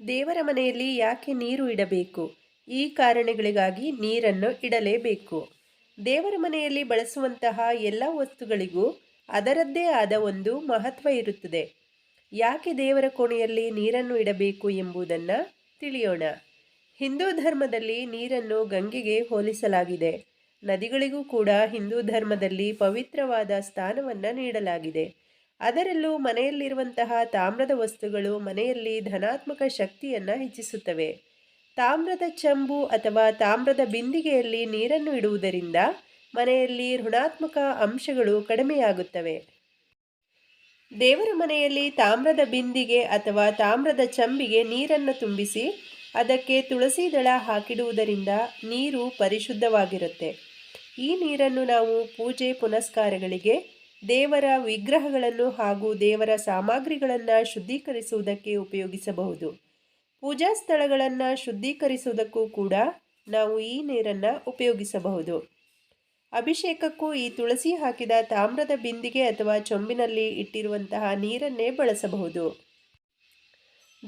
ದೇವರ ಮನೆಯಲ್ಲಿ ಯಾಕೆ ನೀರು ಇಡಬೇಕು? ಈ ಕಾರಣಗಳಿಗಾಗಿ ನೀರನ್ನು ಇಡಲೇಬೇಕು. ದೇವರ ಮನೆಯಲ್ಲಿ ಬಳಸುವಂತಹ ಎಲ್ಲ ವಸ್ತುಗಳಿಗೂ ಅದರದ್ದೇ ಆದ ಒಂದು ಮಹತ್ವ ಇರುತ್ತದೆ. ಯಾಕೆ ದೇವರ ಕೋಣೆಯಲ್ಲಿ ನೀರನ್ನು ಇಡಬೇಕು ಎಂಬುದನ್ನು ತಿಳಿಯೋಣ. ಹಿಂದೂ ಧರ್ಮದಲ್ಲಿ ನೀರನ್ನು ಗಂಗೆಗೆ ಹೋಲಿಸಲಾಗಿದೆ. ನದಿಗಳಿಗೂ ಕೂಡ ಹಿಂದೂ ಧರ್ಮದಲ್ಲಿ ಪವಿತ್ರವಾದ ಸ್ಥಾನವನ್ನು ನೀಡಲಾಗಿದೆ. ಅದರಲ್ಲೂ ಮನೆಯಲ್ಲಿರುವಂತಹ ತಾಮ್ರದ ವಸ್ತುಗಳು ಮನೆಯಲ್ಲಿ ಧನಾತ್ಮಕ ಶಕ್ತಿಯನ್ನು ಹೆಚ್ಚಿಸುತ್ತವೆ. ತಾಮ್ರದ ಚಂಬು ಅಥವಾ ತಾಮ್ರದ ಬಿಂದಿಗೆಯಲ್ಲಿ ನೀರನ್ನು ಇಡುವುದರಿಂದ ಮನೆಯಲ್ಲಿ ಋಣಾತ್ಮಕ ಅಂಶಗಳು ಕಡಿಮೆಯಾಗುತ್ತವೆ. ದೇವರ ಮನೆಯಲ್ಲಿ ತಾಮ್ರದ ಬಿಂದಿಗೆ ಅಥವಾ ತಾಮ್ರದ ಚಂಬಿಗೆ ನೀರನ್ನು ತುಂಬಿಸಿ ಅದಕ್ಕೆ ತುಳಸಿ ದಳ ಹಾಕಿಡುವುದರಿಂದ ನೀರು ಪರಿಶುದ್ಧವಾಗಿರುತ್ತೆ. ಈ ನೀರನ್ನು ನಾವು ಪೂಜೆ ಪುನಸ್ಕಾರಗಳಿಗೆ ದೇವರ ವಿಗ್ರಹಗಳನ್ನು ಹಾಗೂ ದೇವರ ಸಾಮಗ್ರಿಗಳನ್ನು ಶುದ್ಧೀಕರಿಸುವುದಕ್ಕೆ ಉಪಯೋಗಿಸಬಹುದು. ಪೂಜಾ ಸ್ಥಳಗಳನ್ನು ಶುದ್ಧೀಕರಿಸುವುದಕ್ಕೂ ಕೂಡ ನಾವು ಈ ನೀರನ್ನು ಉಪಯೋಗಿಸಬಹುದು. ಅಭಿಷೇಕಕ್ಕೂ ಈ ತುಳಸಿ ಹಾಕಿದ ತಾಮ್ರದ ಬಿಂದಿಗೆ ಅಥವಾ ಚೊಂಬಿನಲ್ಲಿ ಇಟ್ಟಿರುವಂತಹ ನೀರನ್ನೇ ಬಳಸಬಹುದು.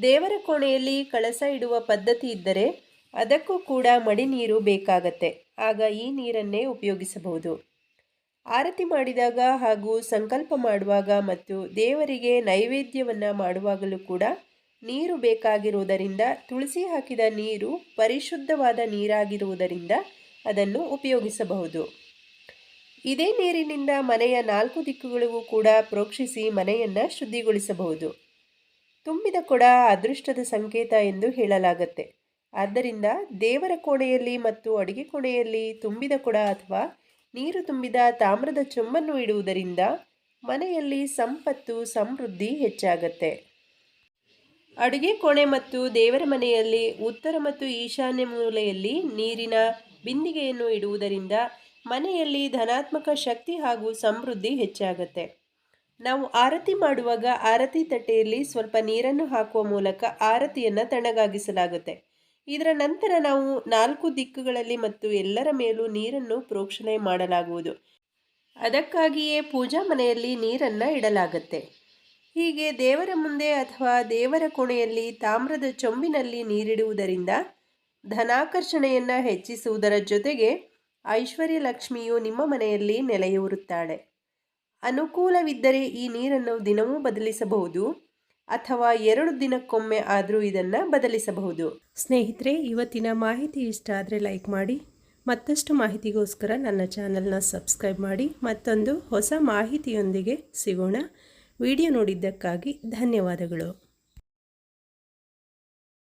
ದೇವರ ಕೋಣೆಯಲ್ಲಿ ಕಳಸ ಇಡುವ ಪದ್ಧತಿ ಇದ್ದರೆ ಅದಕ್ಕೂ ಕೂಡ ಮಡಿ ನೀರು ಬೇಕಾಗತ್ತೆ. ಆಗ ಈ ನೀರನ್ನೇ ಉಪಯೋಗಿಸಬಹುದು. ಆರತಿ ಮಾಡಿದಾಗ ಹಾಗೂ ಸಂಕಲ್ಪ ಮಾಡುವಾಗ ಮತ್ತು ದೇವರಿಗೆ ನೈವೇದ್ಯವನ್ನು ಮಾಡುವಾಗಲೂ ಕೂಡ ನೀರು ಬೇಕಾಗಿರುವುದರಿಂದ, ತುಳಸಿ ಹಾಕಿದ ನೀರು ಪರಿಶುದ್ಧವಾದ ನೀರಾಗಿರುವುದರಿಂದ ಅದನ್ನು ಉಪಯೋಗಿಸಬಹುದು. ಇದೇ ನೀರಿನಿಂದ ಮನೆಯ ನಾಲ್ಕು ದಿಕ್ಕುಗಳಿಗೂ ಕೂಡ ಪ್ರೋಕ್ಷಿಸಿ ಮನೆಯನ್ನು ಶುದ್ಧಿಗೊಳಿಸಬಹುದು. ತುಂಬಿದ ಕೊಡ ಅದೃಷ್ಟದ ಸಂಕೇತ ಎಂದು ಹೇಳಲಾಗತ್ತೆ. ಆದ್ದರಿಂದ ದೇವರ ಕೋಣೆಯಲ್ಲಿ ಮತ್ತು ಅಡುಗೆ ಕೋಣೆಯಲ್ಲಿ ತುಂಬಿದ ಕೊಡ ಅಥವಾ ನೀರು ತುಂಬಿದ ತಾಮ್ರದ ಚೊಂಬನ್ನು ಇಡುವುದರಿಂದ ಮನೆಯಲ್ಲಿ ಸಂಪತ್ತು, ಸಮೃದ್ಧಿ ಹೆಚ್ಚಾಗತ್ತೆ. ಅಡುಗೆ ಕೋಣೆ ಮತ್ತು ದೇವರ ಮನೆಯಲ್ಲಿ ಉತ್ತರ ಮತ್ತು ಈಶಾನ್ಯ ಮೂಲೆಯಲ್ಲಿ ನೀರಿನ ಬಿಂದಿಗೆಯನ್ನು ಇಡುವುದರಿಂದ ಮನೆಯಲ್ಲಿ ಧನಾತ್ಮಕ ಶಕ್ತಿ ಹಾಗೂ ಸಮೃದ್ಧಿ ಹೆಚ್ಚಾಗತ್ತೆ. ನಾವು ಆರತಿ ಮಾಡುವಾಗ ಆರತಿ ತಟ್ಟೆಯಲ್ಲಿ ಸ್ವಲ್ಪ ನೀರನ್ನು ಹಾಕುವ ಮೂಲಕ ಆರತಿಯನ್ನು ತಣ್ಣಗಾಗಿಸಲಾಗುತ್ತೆ. ಇದರ ನಂತರ ನಾವು ನಾಲ್ಕು ದಿಕ್ಕುಗಳಲ್ಲಿ ಮತ್ತು ಎಲ್ಲರ ಮೇಲೂ ನೀರನ್ನು ಪ್ರೋಕ್ಷಣೆ ಮಾಡಲಾಗುವುದು. ಅದಕ್ಕಾಗಿಯೇ ಪೂಜಾ ಮನೆಯಲ್ಲಿ ನೀರನ್ನು ಇಡಲಾಗತ್ತೆ. ಹೀಗೆ ದೇವರ ಮುಂದೆ ಅಥವಾ ದೇವರ ಕೋಣೆಯಲ್ಲಿ ತಾಮ್ರದ ಚೊಂಬಿನಲ್ಲಿ ನೀರಿಡುವುದರಿಂದ ಧನಾಕರ್ಷಣೆಯನ್ನು ಹೆಚ್ಚಿಸುವುದರ ಜೊತೆಗೆ ಐಶ್ವರ್ಯ ಲಕ್ಷ್ಮಿಯು ನಿಮ್ಮ ಮನೆಯಲ್ಲಿ ನೆಲೆಯೂರುತ್ತಾಳೆ. ಅನುಕೂಲವಿದ್ದರೆ ಈ ನೀರನ್ನು ದಿನವೂ ಬದಲಿಸಬಹುದು. ಅಥವಾ ಎರಡು ದಿನಕ್ಕೊಮ್ಮೆ ಆದರೂ ಇದನ್ನು ಬದಲಿಸಬಹುದು. ಸ್ನೇಹಿತರೆ, ಇವತ್ತಿನ ಮಾಹಿತಿ ಇಷ್ಟ ಆದರೆ ಲೈಕ್ ಮಾಡಿ, ಮತ್ತಷ್ಟು ಮಾಹಿತಿಗೋಸ್ಕರ ನನ್ನ ಚಾನಲ್ನ ಸಬ್ಸ್ಕ್ರೈಬ್ ಮಾಡಿ, ಮತ್ತೊಂದು ಹೊಸ ಮಾಹಿತಿಯೊಂದಿಗೆ ಸಿಗೋಣ. ವಿಡಿಯೋ ನೋಡಿದ್ದಕ್ಕಾಗಿ ಧನ್ಯವಾದಗಳು.